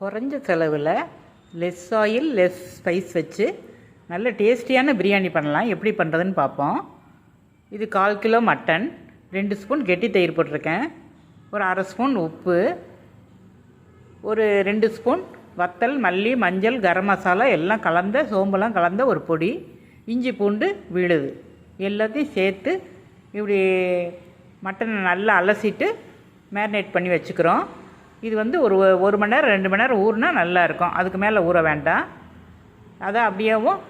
குறைஞ்ச செலவில் less oil less spice வச்சு நல்ல டேஸ்டியான பிரியாணி பண்ணலாம். எப்படி பண்ணுறதுன்னு பார்ப்போம். இது கால் கிலோ மட்டன் ரெண்டு ஸ்பூன் கெட்டி தயிர் போட்டிருக்கேன். ஒரு அரை ஸ்பூன் உப்பு ஒரு ரெண்டு ஸ்பூன் வத்தல் மல்லி மஞ்சள் கரம் மசாலா எல்லாம் கலந்த சோம்பெல்லாம் கலந்த ஒரு பொடி இஞ்சி பூண்டு விழுது. எல்லாத்தையும் சேர்த்து இப்படி மட்டனை நல்லா அலசிட்டு மேரினேட் பண்ணி வச்சுக்கிறோம். இது வந்து ஒரு ஒரு மணி நேரம் ரெண்டு மணி நேரம் ஊறினா நல்லாயிருக்கும். அதுக்கு மேலே ஊற வேண்டாம். அதை அப்படியேவும்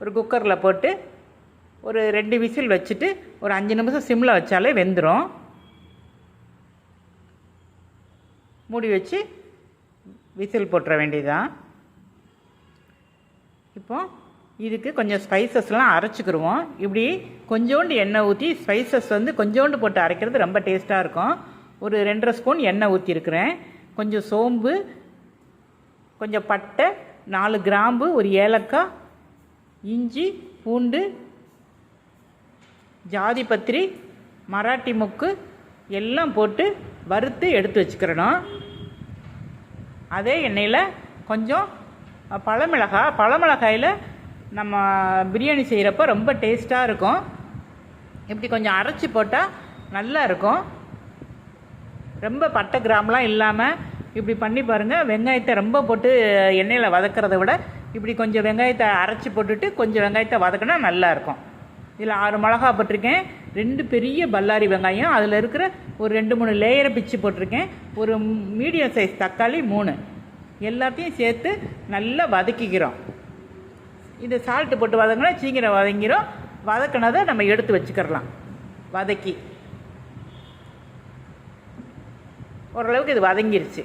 ஒரு குக்கரில் போட்டு ஒரு ரெண்டு விசில் வச்சுட்டு ஒரு அஞ்சு நிமிஷம் சிம்மில் வச்சாலே வெந்துடும் மூடி வச்சு விசில் போட்டுற வேண்டியதுதான். இப்போ இதுக்கு கொஞ்சம் ஸ்பைசஸ்லாம் அரைச்சிக்கிடுவோம் இப்படி கொஞ்சோண்டு எண்ணெய் ஊற்றி ஸ்பைசஸ் வந்து கொஞ்சோண்டு போட்டு அரைக்கிறது ரொம்ப டேஸ்ட்டாக இருக்கும். ஒரு ரெண்டரை ஸ்பூன் எண்ணெய் ஊற்றிருக்கிறேன் கொஞ்சம் சோம்பு கொஞ்சம் பட்டை நாலு கிராம்பு ஒரு ஏலக்காய் இஞ்சி பூண்டு ஜாதி பத்திரி மராட்டி முக்கு எல்லாம் போட்டு வறுத்து எடுத்து வச்சுக்கிறணும். அதே எண்ணெயில் கொஞ்சம் பழமிளகாய் பழமிளகாயில் நம்ம பிரியாணி செய்கிறப்ப ரொம்ப டேஸ்ட்டாக இருக்கும். இப்படி கொஞ்சம் அரைச்சி போட்டால் நல்லா இருக்கும். ரொம்ப பட்டை கிராம்லாம் இல்லாமல் இப்படி பண்ணி பாருங்கள் வெங்காயத்தை ரொம்ப போட்டு எண்ணெயில் வதக்கிறத விட இப்படி கொஞ்சம் வெங்காயத்தை அரைச்சி போட்டுட்டு கொஞ்சம் வெங்காயத்தை வதக்கினா நல்லாயிருக்கும் இதில் ஆறு மிளகா போட்டிருக்கேன். ரெண்டு பெரிய பல்லாரி வெங்காயம். அதில் இருக்கிற ஒரு ரெண்டு மூணு லேயரை பிச்சு போட்டிருக்கேன். ஒரு மீடியம் சைஸ் தக்காளி மூணு. எல்லாத்தையும் சேர்த்து நல்லா வதக்கிக்கிறோம். இது சால்ட்டு போட்டு வதங்கினா சீக்கிரம் வதங்கிறோம் வதக்கினதை நம்ம எடுத்து வச்சுக்கிறலாம். வதக்கி. ஓரளவுக்கு இது வதங்கிருச்சு.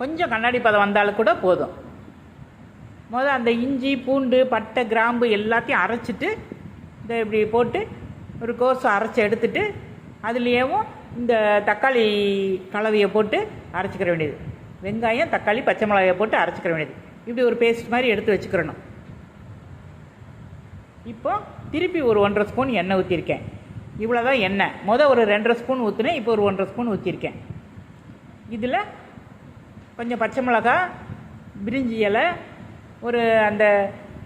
கொஞ்சம் கண்ணாடி பதம் வந்தாலும் கூட போதும். முதல் அந்த இஞ்சி பூண்டு பட்டை கிராம்பு எல்லாத்தையும் அரைச்சிட்டு இதை இப்படி போட்டு ஒரு கோஸை அரைச்சி எடுத்துட்டு அதுலேயும் இந்த தக்காளி கலவையை போட்டு அரைச்சிக்கிற வேண்டியது. வெங்காயம் தக்காளி பச்சை மிளகாயை போட்டு அரைச்சிக்கிற வேண்டியது. இப்படி ஒரு பேஸ்ட் மாதிரி எடுத்து வச்சுக்கிறணும். இப்போ திருப்பி ஒரு ஒன்றரை ஸ்பூன் எண்ணெய் ஊற்றிருக்கேன் இவ்வளோ தான் எண்ணெய். மொதல் ஒரு ரெண்டரை ஸ்பூன் ஊற்றுனேன் இப்போ ஒரு ஒன்றரை ஸ்பூன் ஊற்றிருக்கேன் இதில் கொஞ்சம் பச்சை மிளகா பிரிஞ்சி இலை ஒரு அந்த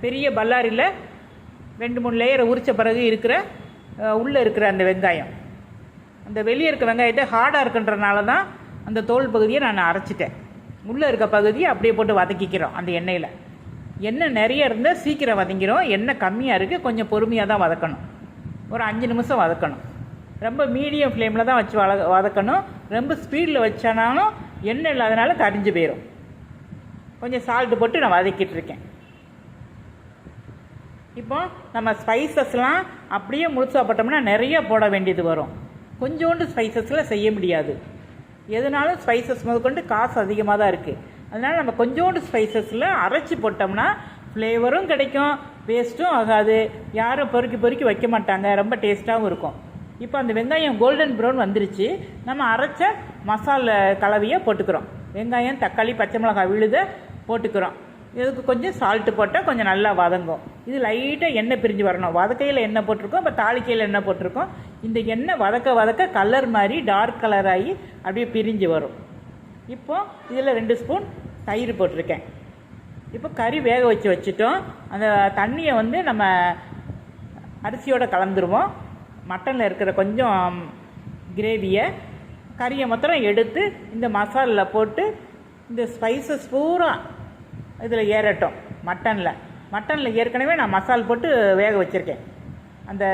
பெரிய பல்லாரியில் ரெண்டு மூணு லேயரை உரித்த பிறகு இருக்கிற உள்ளே இருக்கிற அந்த வெங்காயம். அந்த வெளியே இருக்க வெங்காயத்தை ஹார்டாக இருக்குன்றனால தான் அந்த தோல் பகுதியை நான் அரைச்சிட்டேன். உள்ளே இருக்க பகுதியை அப்படியே போட்டு வதக்கிக்கிறோம் அந்த எண்ணெயில். எண்ணெய் நிறைய இருந்தால் சீக்கிரம் வதங்கிறோம் எண்ணெய் கம்மியாக இருக்குது கொஞ்சம் பொறுமையாக தான் வதக்கணும். ஒரு அஞ்சு நிமிஷம் வதக்கணும். ரொம்ப மீடியம் ஃப்ளேமில் தான் வச்சு வள வதக்கணும். ரொம்ப ஸ்பீடில் வச்சானாலும் எண்ணெய் இல்லாதனால கரிஞ்சு போயிடும் கொஞ்சம் சால்ட்டு போட்டு நான் வதக்கிட்டு இருக்கேன். இப்போ நம்ம ஸ்பைசஸ்லாம் அப்படியே முழுசாக போட்டோம்னா நிறைய போட வேண்டியது வரும். கொஞ்சோண்டு ஸ்பைசஸில் செய்ய முடியாது. எதுனாலும் ஸ்பைசஸ் முதற்கொண்டு காசு அதிகமாக தான் இருக்குது அதனால் நம்ம கொஞ்சோண்டு ஸ்பைசஸில் அரைச்சி போட்டோம்னா ஃப்ளேவரும் கிடைக்கும். வேஸ்ட்டும் ஆகாது யாரும் பொறுக்கி பொறுக்கி வைக்க மாட்டாங்க. ரொம்ப டேஸ்ட்டாகவும் இருக்கும். இப்போ அந்த வெங்காயம் கோல்டன் ப்ரௌன் வந்துருச்சு. நம்ம அரைச்ச மசாலா கலவையை போட்டுக்கிறோம். வெங்காயம் தக்காளி பச்சை மிளகாய் விழுத போட்டுக்கிறோம். இதுக்கு கொஞ்சம் சால்ட்டு போட்டால் கொஞ்சம் நல்லா வதங்கும். இது லைட்டாக எண்ணெய் பிரிஞ்சு வரணும். வதக்கையில் எண்ணெய் போட்டிருக்கோம். இப்போ தாளிக்கையில் எண்ணெய் போட்டிருக்கோம். இந்த எண்ணெய் வதக்க வதக்க கலர் மாதிரி டார்க் கலர் ஆகி அப்படியே பிரிஞ்சு வரும். இப்போது இதில் ரெண்டு ஸ்பூன் தயிர் போட்டிருக்கேன். இப்போ கறி வேக வச்சு வச்சுட்டோம். அந்த தண்ணியை வந்து நம்ம அரிசியோடு கலந்துருவோம். மட்டனில் இருக்கிற கொஞ்சம் கிரேவியை கறியை மொத்தம் எடுத்து இந்த மசாலில் போட்டு இந்த ஸ்பைசஸ் பூரா இதில் ஏறட்டும் மட்டனில். மட்டனில் ஏற்கனவே நான் மசால் போட்டு வேக வச்சுருக்கேன். அந்த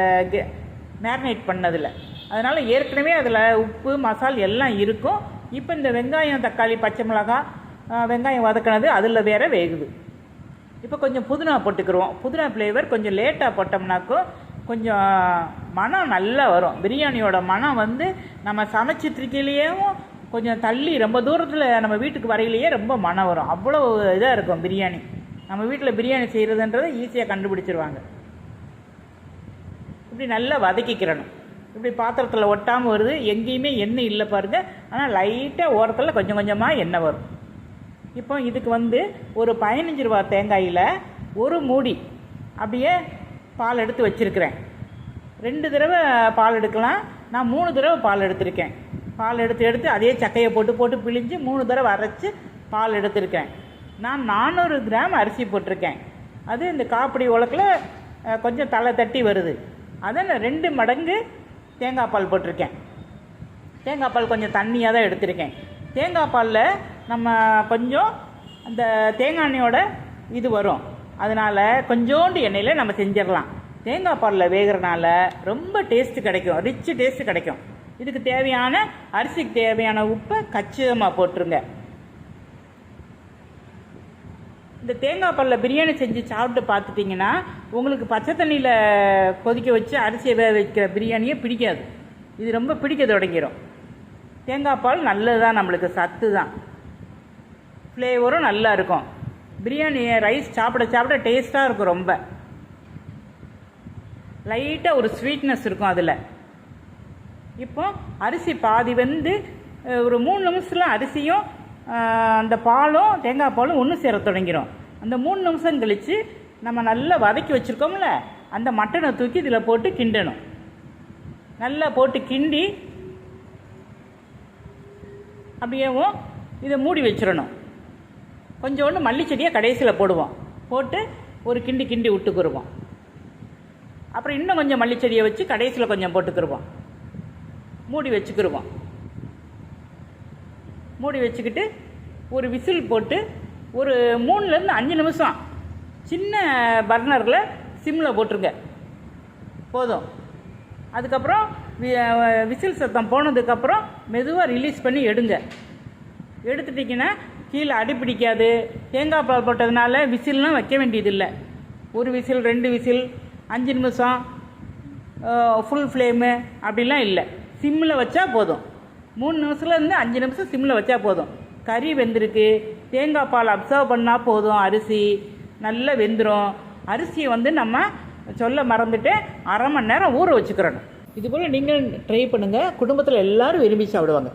மேரினேட் பண்ணதில். அதனால் ஏற்கனவே அதில் உப்பு மசால் எல்லாம் இருக்கும். இப்போ இந்த வெங்காயம் தக்காளி பச்சை மிளகாய் வெங்காயம் வதக்கினது அதில் வேற வேகுது. இப்போ கொஞ்சம் புதினா போட்டுக்கிறோம் புதினா ஃப்ளேவர் கொஞ்சம் லேட்டாக போட்டோம்னாக்கோ கொஞ்சம் மனம் நல்லா வரும். பிரியாணியோட மனம் வந்து நம்ம சமைச்சிட்ருக்கையிலேயும் கொஞ்சம் தள்ளி ரொம்ப தூரத்தில் நம்ம வீட்டுக்கு வரையிலேயே ரொம்ப மனம் வரும். அவ்வளோ இதாக இருக்கும் பிரியாணி. நம்ம வீட்டில் பிரியாணி செய்கிறதுன்றதை ஈஸியாக கண்டுபிடிச்சிருவாங்க. இப்படி நல்லா வதக்கிக்கிறணும் இப்படி பாத்திரத்தில் ஒட்டாமல் வருது. எங்கேயுமே எண்ணெய் இல்லை பாருங்கள் ஆனால் லைட்டாக ஓரத்தில் கொஞ்சம் கொஞ்சமாக எண்ணெய் வரும். இப்போ இதுக்கு வந்து ஒரு பதினஞ்சு ரூபா தேங்காயில் ஒரு மூடி அப்படியே பால் எடுத்து வச்சுருக்கிறேன். ரெண்டு தடவை பால் எடுக்கலாம். நான் மூணு தடவை பால் எடுத்திருக்கேன். பால் எடுத்து எடுத்து அதே சக்கையை போட்டு போட்டு பிழிஞ்சு மூணு தடவை அரைச்சி பால் எடுத்திருக்கேன். நான் நானூறு கிராம் அரிசி போட்டிருக்கேன். அது இந்த காப்பிடி உலக்கில் கொஞ்சம் தலை தட்டி வருது. அதை நான் ரெண்டு மடங்கு தேங்காய் பால் போட்டிருக்கேன். தேங்காய் பால் கொஞ்சம் தண்ணியாக தான் எடுத்திருக்கேன். தேங்காய் பாலில் நம்ம கொஞ்சம் அந்த தேங்காய் எண்ணெயோட இது வரும். அதனால் கொஞ்சோண்டு எண்ணெயில் நம்ம செஞ்சிடலாம். தேங்காய் பாலில் வேகிறனால ரொம்ப டேஸ்ட்டு கிடைக்கும். ரிச்சு டேஸ்ட்டு கிடைக்கும். இதுக்கு தேவையான அரிசிக்கு தேவையான உப்பை கச்சிதமாக போட்டுருங்க. இந்த தேங்காய் பாலில் பிரியாணி செஞ்சு சாப்பிட்டு பார்த்துட்டிங்கன்னா உங்களுக்கு பச்சை தண்ணியில் கொதிக்க வச்சு அரிசியை வேக வைக்கிற பிரியாணியே பிடிக்காது. இது ரொம்ப பிடிக்க தொடங்கிடும் தேங்காய் பால் நல்லது தான் நம்மளுக்கு சத்து தான் ஃப்ளேவரும் நல்லா இருக்கும். பிரியாணி ரைஸ் சாப்பிட சாப்பிட டேஸ்ட்டாக இருக்கும் ரொம்ப. லைட்டாக ஒரு ஸ்வீட்னஸ் இருக்கும் அதில். இப்போ அரிசி பாதி வந்து ஒரு மூணு நிமிஷத்தில் அரிசியும் அந்த பாலும் தேங்காய் பாலும் ஒன்று சேர தொடங்கிடும் அந்த மூணு நிமிஷம் கழித்து நம்ம நல்லா வதக்கி வச்சுருக்கோம்ல அந்த மட்டனை தூக்கி இதில் போட்டு கிண்டணும். நல்லா போட்டு கிண்டி அப்படியேவும் இதை மூடி வச்சிடணும். கொஞ்சோண்டு மல்லிச்செடியை கடைசியில் போடுவோம். போட்டு ஒரு கிண்டி கிண்டி விட்டுக்குருவோம். அப்புறம் இன்னும் கொஞ்சம் மல்லிச்செடியை வச்சு கடைசியில் கொஞ்சம் போட்டுக்கிருவோம். மூடி வச்சுக்கிருவோம். மூடி வச்சுக்கிட்டு ஒரு விசில் போட்டு ஒரு மூணுலேருந்து அஞ்சு நிமிஷம் சின்ன பர்னரில் சிம்மில் போட்டுருங்க. போதும். அதுக்கப்புறம் விசில் சத்தம் போனதுக்கப்புறம் மெதுவாக ரிலீஸ் பண்ணி எடுங்க. எடுத்துட்டிங்கன்னா கீழே அடி பிடிக்காது. தேங்காய் பால் போட்டதுனால விசில்லாம் வைக்க வேண்டியதில்லை. ஒரு விசில் ரெண்டு விசில் அஞ்சு நிமிஷம் ஃபுல் ஃப்ளேமு அப்படிலாம் இல்லை. சிம்மில் வச்சா போதும். மூணு நிமிஷத்துலேருந்து அஞ்சு நிமிஷம் சிம்மில் வச்சா போதும். கறி வெந்திருக்கு. தேங்காய் பால் அப்சர்வ் பண்ணால் போதும் அரிசி. நல்லா வெந்துடும் அரிசியை வந்து நம்ம சொல்ல மறந்துட்டு அரை மணி நேரம் ஊற வச்சுக்கிறணும். இதுபோல் நீங்கள் ட்ரை பண்ணுங்கள் குடும்பத்தில் எல்லோரும் விரும்பி சாப்பிடுவாங்க.